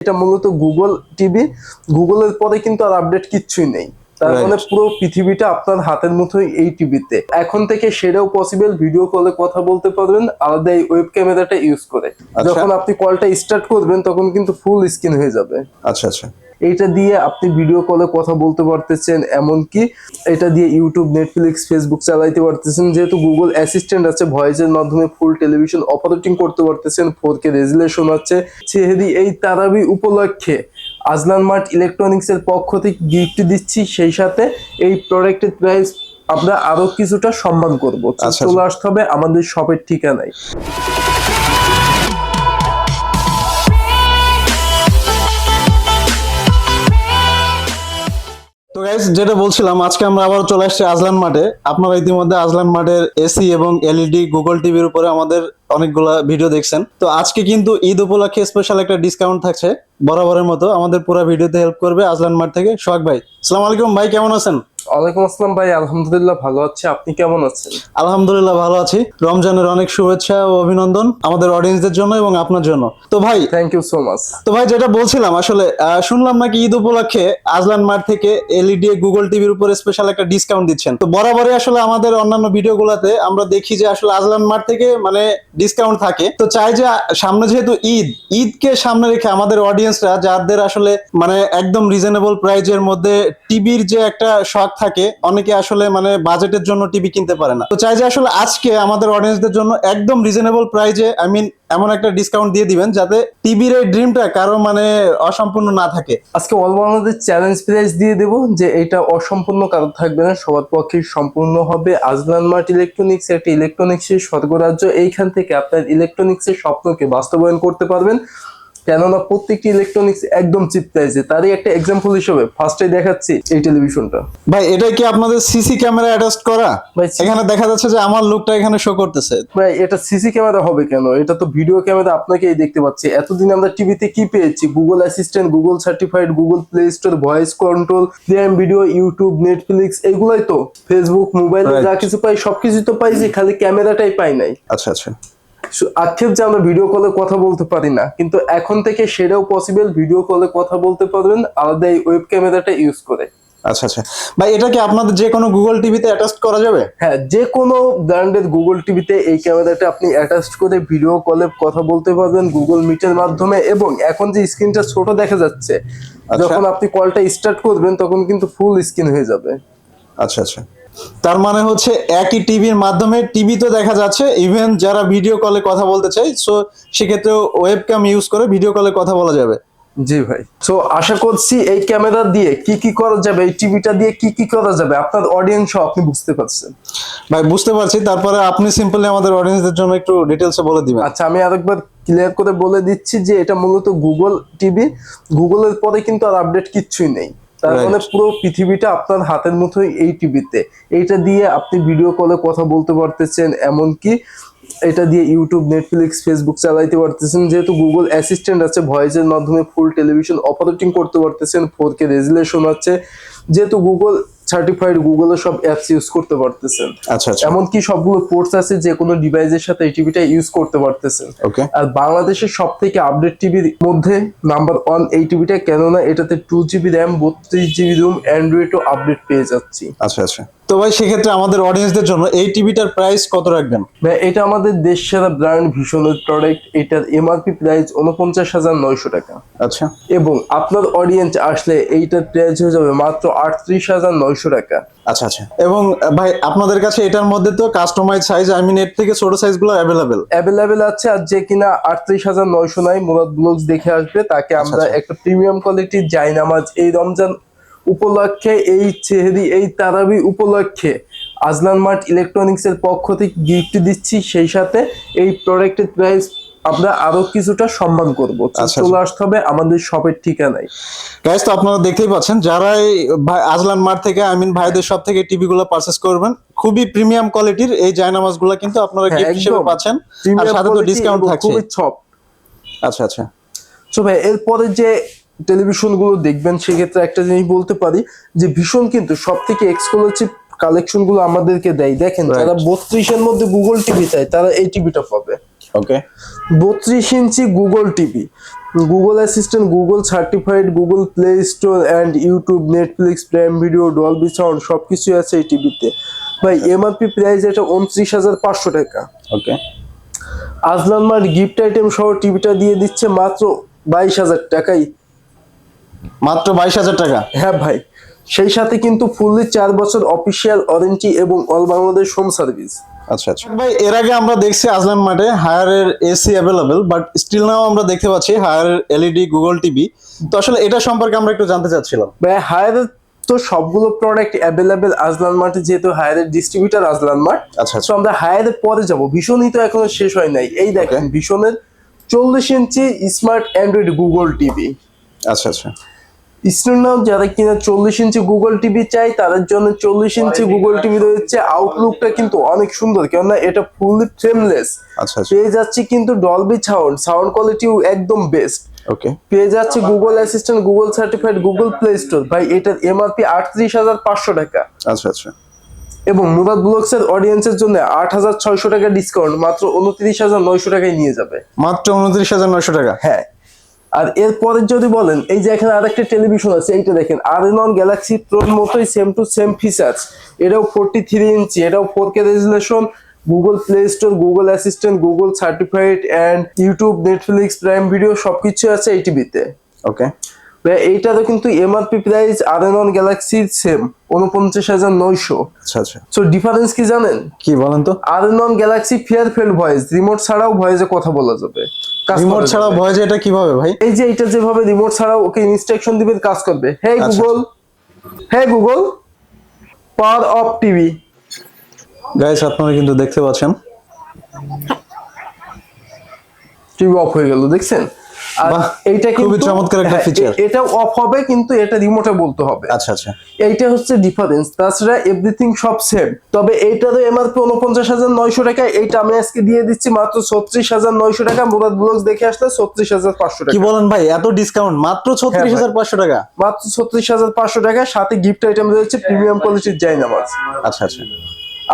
এটা মূলত Google TV গুগলের পরে কিন্তু আর আপডেট কিচ্ছুই নেই। তার. মানে পুরো পৃথিবীটা আপনার হাতের মুঠোই এই টিভিতে এখন থেকে সেটাও পসিবল ভিডিও কলে কথা বলতে পারবেন আলাদা এই ওয়েব ক্যামেরাটা ইউজ করে। আচ্ছা। যখন আপনি কলটা স্টার্ট করবেন তখন কিন্তু ফুল স্ক্রিন হয়ে যাবে। আচ্ছা আচ্ছা। এইটা দিয়ে আপনি ভিডিও কলে কথা বলতে পারতেছেন এমনকি এটা দিয়ে ইউটিউব নেটফ্লিক্স ফেসবুক চালাইতে পারতেছেন যেহেতু গুগল অ্যাসিস্ট্যান্ট আছে ভয়েসের মাধ্যমে ফুল টেলিভিশন অপারেটিং করতে পারতেছেন ফোর কে রেজুলেশন আছে। সেহেদি এই তারাবি উপলক্ষে আজলান মার্ট ইলেকট্রনিক্স এর পক্ষ থেকে গিফট দিচ্ছি সেই সাথে এই প্রোডাক্টের প্রাইস আমরা আরও কিছুটা সম্মান করব। তো আচ্ছা, চলে আসতে হবে আমাদের শপের ঠিকানায়। তো গাইস যেটা বলছিলাম, আজকে আমরা আবার চলে আসছি আজলান মাঠে। আপনারা ইতিমধ্যে আজলান মাঠের এসি এবং এলইডি গুগল টিভির উপরে আমাদের অনেকগুলা ভিডিও দেখছেন। তো আজকে কিন্তু ঈদ উপলক্ষে স্পেশাল একটা ডিসকাউন্ট থাকছে, বরাবরের মতো। আমাদের পুরো ভিডিওতে হেল্প করবে আজলান মাঠ থেকে সোহাগ ভাই। সালাম আলাইকুম ভাই, কেমন আছেন? ওয়ালাইকুম আসসালাম ভাই আলহামদুলিল্লাহ ভালো আছি। আপনি কেমন আছেন? আলহামদুলিল্লাহ ভালো আছি। রমজানের অনেক শুভেচ্ছা ও অভিনন্দন আমাদের অডিয়েন্সদের জন্য এবং আপনার জন্য। তো ভাই থ্যাংক ইউ সো মাচ তো ভাই যেটা বলছিলাম আসলে শুনলাম নাকি ঈদ উপলক্ষে আজলান মার্ট থেকে এলইডি গুগল টিভির উপরে স্পেশাল একটা ডিসকাউন্ট দিচ্ছেন। তো বরাবরই আসলে আমাদের অন্যান্য ভিডিওগুলোতে আমরা দেখি যে আসলে আজলান মার্ট থেকে মানে ডিসকাউন্ট থাকে। তো চাই যে সামনে যেহেতু ঈদ ঈদকে সামনে রেখে আমাদের অডিয়েন্সরা যাদের আসলে মানে একদম রিজনেবল প্রাইজের মধ্যে টিভির যে একটা শখ থাকে, অনেকে আসলে মানে বাজেটের জন্য টিভি কিনতে পারে না। তো চাই যে আসলে আজকে আমাদের অডিয়েন্সদের জন্য একদম রিজনেবল প্রাইজে আই মিন এমন একটা ডিসকাউন্ট দিয়ে দিবেন যাতে টিভির এই ড্রিমটা কারও মানে অসম্পূর্ণ না থাকে। আজকে অল বাংলাদেশ চ্যালেঞ্জ প্রাইজ দিয়ে দেব যে এটা অসম্পূর্ণ কারও থাকবে না, সবার পক্ষে সম্পূর্ণ হবে। আজলান মার্ট ইলেকট্রনিক্স একটি ইলেকট্রনিক্সের স্বর্গরাজ্য এইখান থেকে আপনার ইলেকট্রনিক্সের স্বপ্নকে বাস্তবায়ন করতে পারবেন। কেননা প্রত্যেকটি ইলেকট্রনিক্স একদম চিপ প্রাইসে তারই একটা এক্সাম্পল হিসেবে ফার্স্টে দেখাচ্ছি এই টেলিভিশনটা ভাই এটা কি আপনাদের সিসি ক্যামেরা অ্যাটাচ করা? ভাই, এখানে দেখা যাচ্ছে যে আমার লুকটা এখানে শো করতেছে। ভাই এটা সিসি ক্যামেরা হবে কেন? এটা তো ভিডিও ক্যামেরা আপনাকেই দেখতে পাচ্ছি। এতদিন আমরা টিভিতে কি পেয়েছি? Google assistant Google certified Google play store voice control prime video YouTube Netflix এগুলাই তো। ফেসবুক মোবাইল যা কিছু পাই সবকিছু তো পাইছি খালি ক্যামেরাটাই পাই নাই। আচ্ছা আচ্ছা। আক্ষেপ যে আমরা ভিডিও কলে কথা বলতে পারি না কিন্তু এখন থেকে সেটাও পসিবল ভিডিও কলে কথা বলতে পারবেন আলাদা এই ওয়েব ক্যামেরাটা ইউজ করে। আচ্ছা আচ্ছা। ভাই এটা কি আপনাদের যে কোনো গুগল টিভিতে অ্যাটাচ করা যাবে? হ্যাঁ যে কোনো ব্র্যান্ডের গুগল টিভিতে এই ক্যামেরাটা আপনি অ্যাটাচ করে ভিডিও কলে কথা বলতে পারবেন গুগল মিটের মাধ্যমে এবং এখন যে স্ক্রিনটা ছোট দেখা যাচ্ছে যখন আপনি কলটা স্টার্ট করবেন তখন কিন্তু ফুল স্ক্রিন হয়ে যাবে। আচ্ছা আচ্ছা। তার মানে হচ্ছে একই টিভির মাধ্যমে টিভি তো দেখা যাচ্ছে ইভেন যারা ভিডিও কলে কথা বলতে চাই সো সেক্ষেত্রে ওয়েবক্যাম ইউজ করে ভিডিও কলে কথা বলা যাবে। জি ভাই। তো আশা করছি এই ক্যামেরা দিয়ে কি কি করা যাবে এই টিভিটা দিয়ে কি কি করা যাবে আপনার অডিয়েন্স আপনি বুঝতে পারছেন। ভাই বুঝতে পারছি। তারপরে আপনি সিম্পলি আমাদের অডিয়েন্সদের জন্য একটু ডিটেলসে বলে দিবেন। আচ্ছা আমি আরেকবার ক্লিয়ার করে বলে দিচ্ছি যে এটা মূলত গুগল টিভি গুগলের পরে কিন্তু আর আপডেট কিচ্ছুই নেই। তার মানে পুরো পৃথিবীটা আপনার হাতের মতো এই টিভিতে। এইটা দিয়ে আপনি ভিডিও কলে কথা বলতে পারতেছেন এমনকি এটা দিয়ে ইউটিউব নেটফ্লিক্স ফেসবুক চালাইতে পারতেছেন যেহেতু গুগল অ্যাসিস্ট্যান্ট আছে ভয়েসের মাধ্যমে ফুল টেলিভিশন অপারেটিং করতে পারতেছেন ফোর কে রেজুলেশন আছে। যেহেতু গুগল সার্টিফাইড গুগলের সব অ্যাপস ইউজ করতে পারতেছেন। আচ্ছা আচ্ছা। এমনকি সবগুলো পোর্টস আছে যে কোনো ডিভাইসের সাথে এই টিভিটা ইউজ করতে পারতেছেন। ওকে আর বাংলাদেশের সব থেকে আপডেট টিভির মধ্যে নাম্বার ওয়ান এই টিভিটা কেননা এটাতে টু জিবি র্যাম বত্রিশ জিবি রুম অ্যান্ড্রয়েডও আপডেট পেয়ে যাচ্ছি। আচ্ছা আচ্ছা। তো ভাই সেক্ষেত্রে আমাদের অডিয়েন্সদের জন্য এই টিভিটার প্রাইস কত রাখবেন? ভাই এটা আমাদের দেশ সেরা ব্র্যান্ড ভীষণের প্রোডাক্ট এটার এমআরপি প্রাইস উনপঞ্চাশ হাজার নয়শো টাকা। আচ্ছা। এবং আপনার অডিয়েন্স আসলে এইটার প্রাইস হয়ে যাবে মাত্র আটত্রিশ হাজার নয়শো টাকা। আচ্ছা আচ্ছা। এবং ভাই আপনাদের কাছে এটার মধ্যে তো কাস্টমাইজ সাইজ আই মিন এর থেকে ছোট সাইজগুলো অ্যাভেলেবেল অ্যাভেলেবেল আছে আর যে কিনা আটত্রিশ হাজার নয়শো নয় মুরাদ ব্লগস দেখে আসবে তাকে আমরা আচ্ছা। একটা প্রিমিয়াম কোয়ালিটির জাইনামাজ এই রমজান উপলক্ষে এই চেহারি এই তারাবি উপলক্ষে আজলান মার্ট ইলেকট্রনিক্স এর পক্ষ থেকে গিফট দিচ্ছি। সেই সাথে এই প্রোডাক্টের প্রাইস আমরা আরও কিছুটা সম্মান করব। আচ্ছা, চলে আসতে হবে আমাদের শপের ঠিকানায়। গাইস তো আপনারা দেখতেই পাচ্ছেন ভাই আজলান মার্ট থেকে আই মিন ভাইদের সব থেকে টিভি গুলো পারচেস করবেন খুবই প্রিমিয়াম কোয়ালিটির এই জায়নামাজগুলো কিন্তু আপনারা হ্যাঁ, গিফট হিসেবে পাচ্ছেন আর সাথে তো ডিসকাউন্ট থাকছে খুবই আচ্ছা আচ্ছা। সো ভাই এরপরে যে টেলিভিশনগুলো দেখবেন সেক্ষেত্রে একটা জিনিস বলতে পারি যে ভীষণ কিন্তু সব থেকে এক্সক্লুসিভ কালেকশনগুলো আমাদেরকে দেয়। দেখেন. যারা বত্রিশের মধ্যে গুগল টিভি চায় তারা এই টিভিটা পাবে। ওকে বত্রিশ inch Google TV Google assistant Google certified Google play store and YouTube Netflix prime video Dolby sound সব কিছুই আছে এই টিভিতে ভাই এমআরপি প্রাইস এটা উনত্রিশ হাজার পাঁচশো টাকা। Okay Azlan mart gift item সহ টিভিটা দিয়ে দিচ্ছে মাত্র বাইশ হাজার টাকাই। মাত্র বাইশ হাজার টাকা। হ্যাঁ ভাই সেই সাথে কিন্তু ফুললি চার বছর অফিসিয়াল ওয়ারেন্টি এবং অল বাংলাদেশ হোম সার্ভিস আচ্ছা আচ্ছা। ভাই এর আগে আমরা দেখছি আজলান মাঠে হায়ারের AC available but still now আমরা দেখতে পাচ্ছি হায়ারের এলইডি গুগল টিভি তো আসলে এটা সম্পর্কে আমরা একটু জানতে চাচ্ছিলাম। ভাই হায়ারের তো সবগুলো প্রোডাক্ট অ্যাভেলেবেল আজলান মার্টে যেহেতু হায়ারের ডিস্ট্রিবিউটার আজলান মার্ট আচ্ছা আচ্ছা। তো আমরা হায়ারের পরে যাব। ভীষণই তো এখনও শেষ হয় নাই। এই দেখেন ভীষণের চল্লিশ inch smart Android Google TV আচ্ছা আচ্ছা। স্টুডেন্টরাও যারা কিনা চল্লিশ ইঞ্চি গুগল টিভি চাই তাদের জন্য চল্লিশ ইঞ্চি গুগল টিভি রয়েছে। আউটলুকটা কিন্তু অনেক সুন্দর কেননা এটা ফুললি ফ্রেমলেস আচ্ছা আচ্ছা। পেয়ে যাচ্ছি কিন্তু ডলবি সাউন্ড সাউন্ড কোয়ালিটিও একদম বেস্ট ওকে পেয়ে যাচ্ছে Google assistant Google certified Google play store ভাই এটার এমআরপি আটত্রিশ হাজার পাঁচশো টাকা। আচ্ছা আচ্ছা। এবং মুরাদ ব্লগস এর অডিয়েন্সের জন্য আট হাজার ছয়শো টাকা ডিসকাউন্ট মাত্র উনত্রিশ হাজার নয়শো টাকায় নিয়ে যাবে। মাত্র উনত্রিশ হাজার নয়শো টাকা? হ্যাঁ। আর এরপরে যদি বলেন, এই যে এখানে আরেকটা টেলিভিশন আছে, এইটা দেখেন আর নন গ্যালাক্সি প্রোর মতোই সেম টু সেম ফিচার্স এটাও ফোরটি থ্রি ইঞ্চি এটাও four K resolution Google play store Google assistant Google certified and YouTube Netflix prime video সবকিছু আছে এই টিভিতে ওকে এইটারও কিন্তু এমআরপি প্রাইস আর নন গ্যালাক্সির সেম উনপঞ্চাশ হাজার নয়শো। আচ্ছা আচ্ছা। সো ডিফারেন্স কি জানেন? কি বলেন তো? আর নন galaxy far field voice remote ছাড়াও ভয়েসে কথা বলা যাবে। রিমোট করা ছাড়া ভয়েস এটা কীভাবে ভাই? এই যে এটা যেভাবে রিমোট ছাড়াও ওকে ইনস্ট্রাকশন দিবে কাজ করবে। Hey Google hey Google power off TV guys আপনারা কিন্তু দেখতে পাচ্ছেন। টিভি অফ হয়ে গেল দেখছেন? এইটা খুবই চমৎকার একটা হ্যাঁ। এ- এটা অফ হবে কিন্তু এটা রিমোটে বলতে হবে। আচ্ছা আচ্ছা। এইটা হচ্ছে ডিফারেন্স তাছাড়া এভরিথিং সব সেম তবে এইটারও এমআরপি উনপঞ্চাশ হাজার নয়শো টাকা এইটা আমি আজকে দিয়ে দিচ্ছি মাত্র ছত্রিশ হাজার নয়শো টাকা। মুরাদ ব্লগস দেখে আসলে ছত্রিশ হাজার পাঁচশো কি বলেন ভাই এত ডিসকাউন্ট মাত্র ছত্রিশ হাজার পাঁচশো টাকা? মাত্র ছত্রিশ হাজার পাঁচশো টাকা সাথে গিফট আইটেম রয়েছে প্রিমিয়াম কোয়ালিটির জাইনামাজ আচ্ছা আচ্ছা।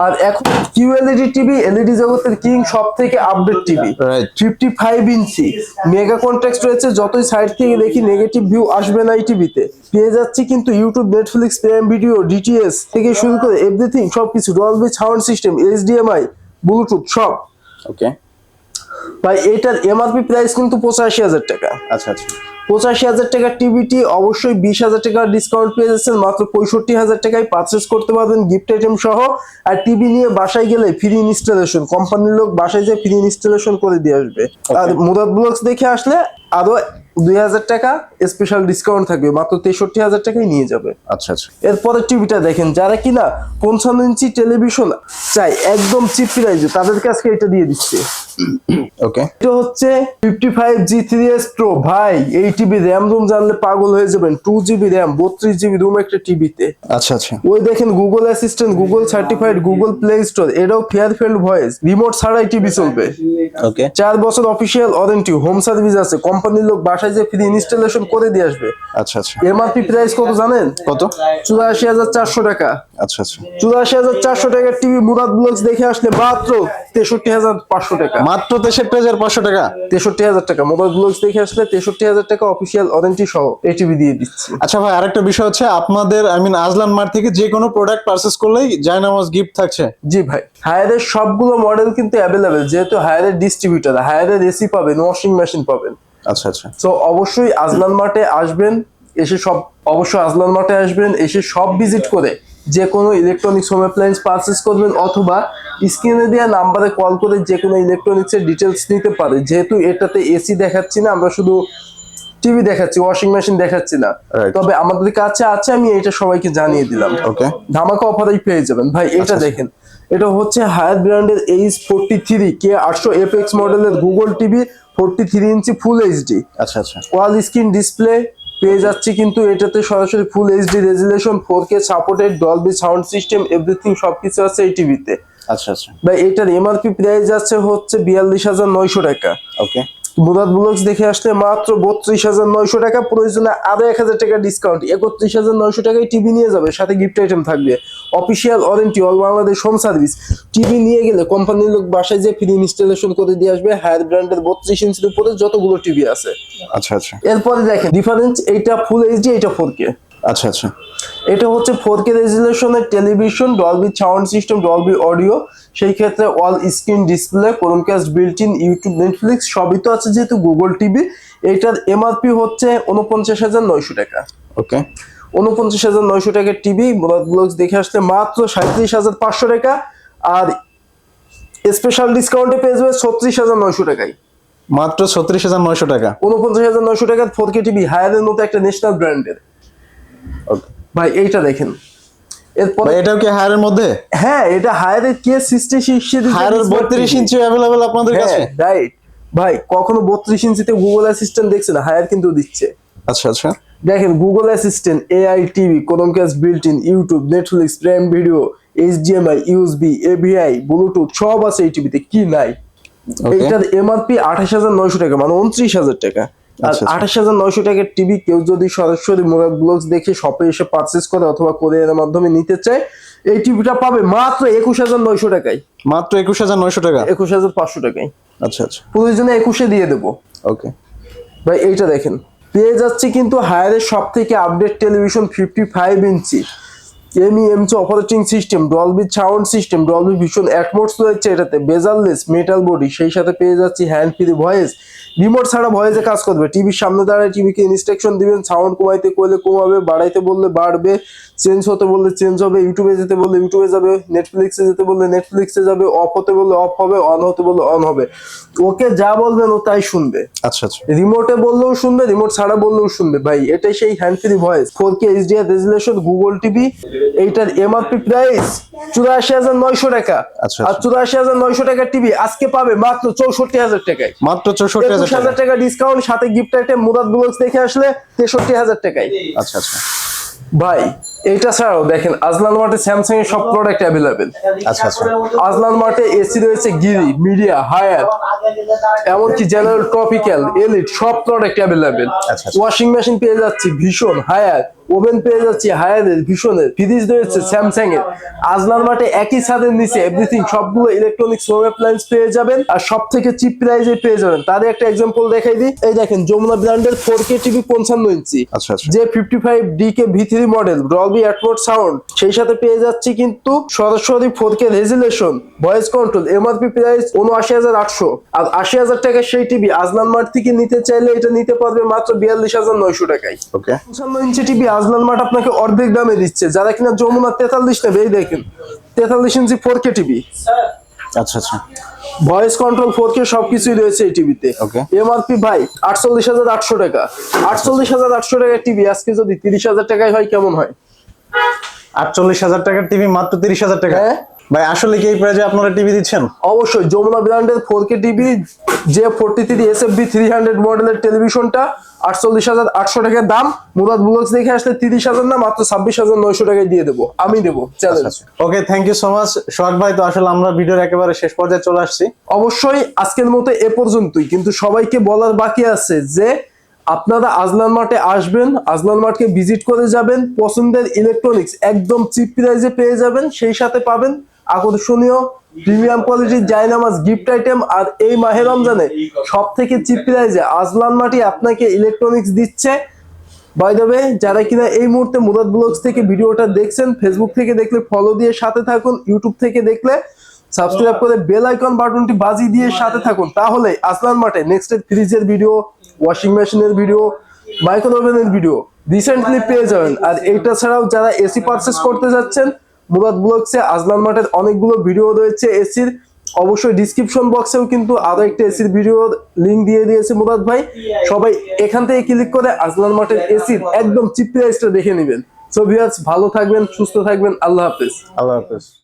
আর এখন কিউএলইডি টিভি এলইডি জগতের কিং সব থেকে update TV fifty five inch mega contact রয়েছে যতই সাইড থেকে দেখি নেগেটিভ ভিউ আসবে না এই টিভিতে পেয়ে যাচ্ছি কিন্তু YouTube Netflix prime video DTS থেকে শুরু করে এভরিথিং সবকিছু। Dolby sound system HDMI Bluetooth সব। ওকে ভাই এটার এমআরপি প্রাইস কিন্তু পঁচাশি হাজার টাকা। আচ্ছা আচ্ছা। পঁচাশি হাজার টাকার টিভিটি অবশ্যই বিশ হাজার টাকার ডিসকাউন্ট পেয়ে যাচ্ছেন মাত্র পঁয়ষট্টি হাজার টাকায় পারচেস করতে পারবেন গিফট আইটেম সহ। আর টিভি নিয়ে বাসায় গেলে ফ্রি ইনস্টলেশন কোম্পানির লোক বাসায় যেয়ে ফ্রি ইনস্টলেশন করে দিয়ে আসবে। আর মুরাদ ব্লগস দেখে আসলে আরও দুই হাজার টাকা স্পেশাল ডিসকাউন্ট থাকবে মাত্র তেষট্টি হাজার টাকায় নিয়ে যাবে। আচ্ছা আচ্ছা। এরপরে টিভিটা দেখেন যারা কিনা পঞ্চান্ন ইঞ্চি টেলিভিশন চাই একদম চিপ প্রাইজে তাদের কাছে এটা দিয়ে দিচ্ছে। ওকে এটা হচ্ছে fifty five G three S pro ভাই এই টিভি র্যাম রুম জানলে পাগল হয়ে যাবেন। টু জিবি র্যাম বত্রিশ জিবি রুম একটা টিভিতে আচ্ছা আচ্ছা। ওই দেখেন Google assistant Google certified Google play store এটাও ফেয়ারফেল্ড ভয়েস রিমোট ছাড়াই টিভি চলবে। ওকে চার বছর অফিসিয়াল ওয়ারেন্টি হোম সার্ভিস আছে। কোম্পানির লোক বাসায় যে ফ্রি ইনস্টলেশন করে দিয়ে আসবে। আচ্ছা আচ্ছা। এমআরপি প্রাইস কত জানেন? কত? চুরাশি হাজার চারশো টাকা। আচ্ছা আচ্ছা। চুরাশি হাজার চারশো টাকার টিভি মুরাদ ব্লগস দেখে আসলে মাত্র তেষট্টি হাজার পাঁচশো টাকা। মাত্র তেষট্টি হাজার পাঁচশো টাকা? তেষট্টি হাজার টাকা। মোবাইল ব্লগস দেখে আসলে তেষট্টি হাজার টাকা অফিসিয়াল ওয়ারেন্টি সহ এই টিভি দিয়ে দিচ্ছি। আচ্ছা ভাই আরেকটা বিষয় হচ্ছে আপনাদের আই মিন আজলান মার্ট থেকে যে কোনো প্রোডাক্ট পারচেস করলেই জায়নামাজ গিফট থাকছে। জি ভাই হায়ারের সবগুলো মডেল কিন্তু অ্যাভেলেবেল যেহেতু হায়ারের ডিস্ট্রিবিউটার হায়ারের এসি পাবেন ওয়াশিং মেশিন পাবেন। আচ্ছা আচ্ছা। তো অবশ্যই আজলান মার্টে আসবেন এসে সব অবশ্যই আজলান মার্টে আসবেন এসে সব ভিজিট করে যে কোনো ইলেকট্রনিক্স হোম অ্যাপ্লায়েন্স পারচেস করবেন অথবা স্ক্রিনে দেওয়া নাম্বারে কল করে যে কোনো ইলেকট্রনিক্সের ডিটেলস নিতে পারে। যেহেতু এটাতে এসি দেখাচ্ছি না আমরা শুধু টিভি দেখাচ্ছি ওয়াশিং মেশিন দেখাচ্ছি না. তবে আমাদের কাছে আছে আমি এটা সবাইকে জানিয়ে দিলাম। ওকে ধামাকা অফারেই পেয়ে যাবেন। ভাই এটা আচ্ছা। দেখেন এটা হচ্ছে হায়ার ব্র্যান্ডের এইচ ফোরটি থ্রি কে আটশো এফ এক্স মডেলের Google TV forty three inch full HD আচ্ছা আচ্ছা। ওয়াল স্ক্রিন ডিসপ্লে পেয়ে যাচ্ছি কিন্তু এটাতে সরাসরি full HD resolution four K supported Dolby sound system everything সবকিছু আছে এই টিভিতে আচ্ছা আচ্ছা। ভাই এটার এমআরপি প্রাইস যাচ্ছে হচ্ছে বিয়াল্লিশ হাজার নয়শো টাকা। ওকে মুরাদ ব্লগস দেখে আসলে মাত্র বত্রিশ হাজার নয়শো টাকা প্রয়োজনে আরও এক হাজার টাকা ডিসকাউন্ট একত্রিশ হাজার নয়শো টাকায় টিভি নিয়ে যাবে সাথে গিফট আইটেম থাকবে। Official warranty all Bangladesh home service TV নিয়ে গেলে কোম্পানির লোক বাসায় যে ফ্রি ইনস্টলেশন করে দিয়ে আসবে হায়ার ব্র্যান্ডের বত্রিশ ইঞ্চির উপরে যতগুলো টিভি আছে। আচ্ছা আচ্ছা। এরপরে দেখেন ডিফারেন্স এইটা ফুল এইচডি এটা ফোর কে আচ্ছা আচ্ছা। এটা হচ্ছে four K রেজুলেশনের television Dolby sound system Dolby audio সেই ক্ষেত্রে all screen display Chromecast built in YouTube Netflix সবই তো আছে যেহেতু গুগল টিভি এইটার এমআরপি হচ্ছে উনপঞ্চাশ হাজার নয়শো টাকা। ওকে উনপঞ্চাশ হাজার নয়শো টাকার টিভি ব্লগস দেখে আসলে মাত্র সাঁত্রিশ হাজার পাঁচশো টাকা আর স্পেশাল ডিসকাউন্টে পেয়ে যাবে ছত্রিশ হাজার নয়শো টাকায় মাত্র ছত্রিশ হাজার নয়শো টাকা। উনপঞ্চাশ হাজার নয়শো টাকার ফোর কে টিভি হায়ারের মতো একটা ন্যাশনাল ব্র্যান্ডের. ভাই এইটা দেখেন। এটাও কি হায়ারের মধ্যে? হ্যাঁ এটা হায়ারের কে সিক্সটি সিক্সটি হায়ারের বত্রিশ ইঞ্চি অ্যাভেলেবেল আপনাদের কাছে? রাইট ভাই কখনো বত্রিশ ইঞ্চিতে গুগল অ্যাসিস্ট্যান্ট দেখছেন হায়ার কিন্তু দিচ্ছে। আচ্ছা আচ্ছা। দেখেন Google assistant AI TV Chromecast built in YouTube Netflix prime video HDMI USB ABI Bluetooth সব আছে এই টিভিতে কি নাই. এইটার এমআরপি আঠাশ হাজার নয়শো টাকা মানে উনত্রিশ হাজার টাকা। আঠাশ হাজার নয়শো টাকার টিভি কেউ যদি সরাসরি মোবাইল ব্লগস দেখে শপে এসে পারচেস করে অথবা কোরিয়ারের মাধ্যমে নিতে চায় এই টিভিটা পাবে মাত্র একুশ হাজার নয়শো টাকায়। মাত্র একুশ হাজার নয়শো টাকা? একুশ হাজার পাঁচশো টাকায়। আচ্ছা আচ্ছা। প্রয়োজনে একুশে দিয়ে দেবো। ওকে। ভাই এইটা দেখেন। পেয়ে যাচ্ছে কিন্তু হায়ারের সব থেকে update television fifty five inch MEMC operating system Dolby sound system Dolby Vision Atmos রয়েছে এটাতে, বেজারলেস মেটাল বডি সেই সাথে পেয়ে যাচ্ছি হ্যান্ড ফ্রি ভয়েস রিমোট ছাড়া ভয়েসে কাজ করবে টিভির সামনে দাঁড়ায় টিভিকে ইনস্ট্রাকশন দিবেন সাউন্ড কমাইতে কইলে কমাবে, বাড়াইতে বললে বাড়বে চেঞ্জ হতে বললে চেঞ্জ হবে ইউটিউবে যেতে বললে ইউটিউবে যাবে নেটফ্লিক্সে যেতে বললে নেটফ্লিক্সে যাবে অফ হতে বললে অফ হবে অন হতে বললে অন হবে। ওকে যা বলবেন ও তাই শুনবে। আচ্ছা আচ্ছা। রিমোটে বললেও শুনবে রিমোট ছাড়া বললেও শুনবে। ভাই এটাই সেই hand free voice four K HDR resolution Google TV এইটার এমআরপি প্রাইস চুরাশি হাজার নয়শো টাকা। আচ্ছা, আর আচ্ছা। চুরাশি হাজার নয়শো টাকার টিভি আজকে পাবে মাত্র চৌষট্টি হাজার টাকায়। মাত্র চৌষট্টি হাজার টাকা ডিসকাউন্ট সাথে গিফট আইটেম মুরাদ ব্লগস দেখে আসলে তেষট্টি হাজার টাকায়। আচ্ছা আচ্ছা। ভাই এইটা ছাড়াও দেখেন আজলান মার্টে স্যামসাং এর সব প্রোডাক্ট অ্যাভেলেবেল আচ্ছা, আচ্ছা। আজলান মার্টে এসি রয়েছে গিরি মিডিয়া হায়ার এমনকি জেনারেল টপিক্যাল এলিট সব প্রোডাক্ট অ্যাভেলেবেল। ওয়াশিং মেশিন পেয়ে যাচ্ছে ভীষণ হায়ার ওভেন পেয়ে যাচ্ছি হায়ারের ভীষণের ফ্রিজ রয়েছে স্যামসাং এর আজলান মাঠে একই ছাদের নিচে এভরিথিং সবগুলো ইলেকট্রনিক্স হোম অ্যাপ্লায়েন্স পেয়ে যাবেন। আর সব থেকে চিপ প্রাইজে পেয়ে যাবেন। তার একটা এক্সাম্পল দেখাই দিই। এই দেখেন যমুনা ব্র্যান্ডের ফোর কে টিভি পঞ্চান্ন ইঞ্চি। আচ্ছা আচ্ছা। যে fifty five D K V three model Dolby Atmos sound সেই সাথে পেয়ে যাচ্ছি কিন্তু সরাসরি four K resolution voice control MRP price উনআশি হাজার আটশো। আর আশি হাজার টাকা সেই টিভি আজলান মার্ট থেকে নিতে চাইলে এটা নিতে পারবে মাত্র বিয়াল্লিশ হাজার নয়শো টাকায়। ওকে পঞ্চান্ন ইঞ্চি টিভি আজলান মাঠ আপনাকে অর্ধেক দামে দিচ্ছে। যারা কিনা যমুনা তেতাল্লিশ নেবে এই দেখেন তেতাল্লিশ ইঞ্চি ফোর কে টিভি আচ্ছা আচ্ছা। ভয়েস কন্ট্রোল ফোর কে সবকিছুই রয়েছে এই টিভিতে. এমআরপি ভাই আটচল্লিশ হাজার আটশো টাকা। আটচল্লিশ হাজার আটশো টাকা টিভি আজকে যদি তিরিশ হাজার টাকায় হয় কেমন হয়? আটচল্লিশ হাজার টাকার টিভি মাত্র তিরিশ হাজার টাকা। হ্যাঁ। ভাই আসলে কি এই প্রাইজে আপনারা টিভি দিচ্ছেন? অবশ্যই যমুনা ব্র্যান্ডের ফোর কে টিভি যে forty three S F B three hundred মডেলের টেলিভিশনটা আটচল্লিশ হাজার আটশো টাকার দাম। মুরাদ ব্লগস দেখে আসলে তিরিশ হাজার না মাত্র ছাব্বিশ হাজার নয়শো টাকায় দিয়ে দেবো। আমি দেবো challenge okay thank you so much Sohag ভাই তো আসলে আমরা ভিডিওর একেবারে শেষ পর্যায়ে চলে আসছি। অবশ্যই আজকের মতো এ পর্যন্তই। কিন্তু সবাইকে বলার বাকি আছে যে আপনারা আজলান মার্টে আসবেন আজলান মার্টকে ভিজিট করে যাবেন পছন্দের ইলেকট্রনিক্স একদম চিপ প্রাইসে পেয়ে যাবেন সেই সাথে পাবেন আকর্ষণীয় প্রিমিয়াম কোয়ালিটির জায়নামাজ গিফট আইটেম আর এই মাহে রমজানে সব থেকে চিপ প্রাইসে আজলান মাটি আপনাকে ইলেকট্রনিক্স দিচ্ছে। বাই যারা কিনা এই মুহূর্তে মুরাদ ব্লগস থেকে ভিডিওটা দেখছেন ফেসবুক থেকে দেখলে ফলো দিয়ে সাথে থাকুন ইউটিউব থেকে দেখলে সাবস্ক্রাইব করে বেল আইকন বাটনটি বাজি দিয়ে সাথে থাকুন। তাহলে আসলান মাঠে নেক্সট ফ্রিজের ভিডিও ওয়াশিং মেশিনের ভিডিও মাইক্রো ওভেনের ভিডিও রিসেন্টলি পেয়ে যাবেন। আর এইটা ছাড়াও যারা এসি পারচেস করতে যাচ্ছেন মুরাদ ব্লগসে আজলান মাঠের অনেকগুলো ভিডিও রয়েছে এসির। অবশ্যই ডিসক্রিপশন বক্সেও কিন্তু আরও একটা এসির ভিডিও লিংক দিয়ে দিয়েছে মুরাদ ভাই। সবাই এখান থেকে ক্লিক করে আজলান মাঠের এসির একদম চিপ প্রাইসটা দেখে নেবেন। সো ভিউয়ার্স ভালো থাকবেন, সুস্থ থাকবেন, আল্লাহ হাফেজ। আল্লাহ হাফেজ।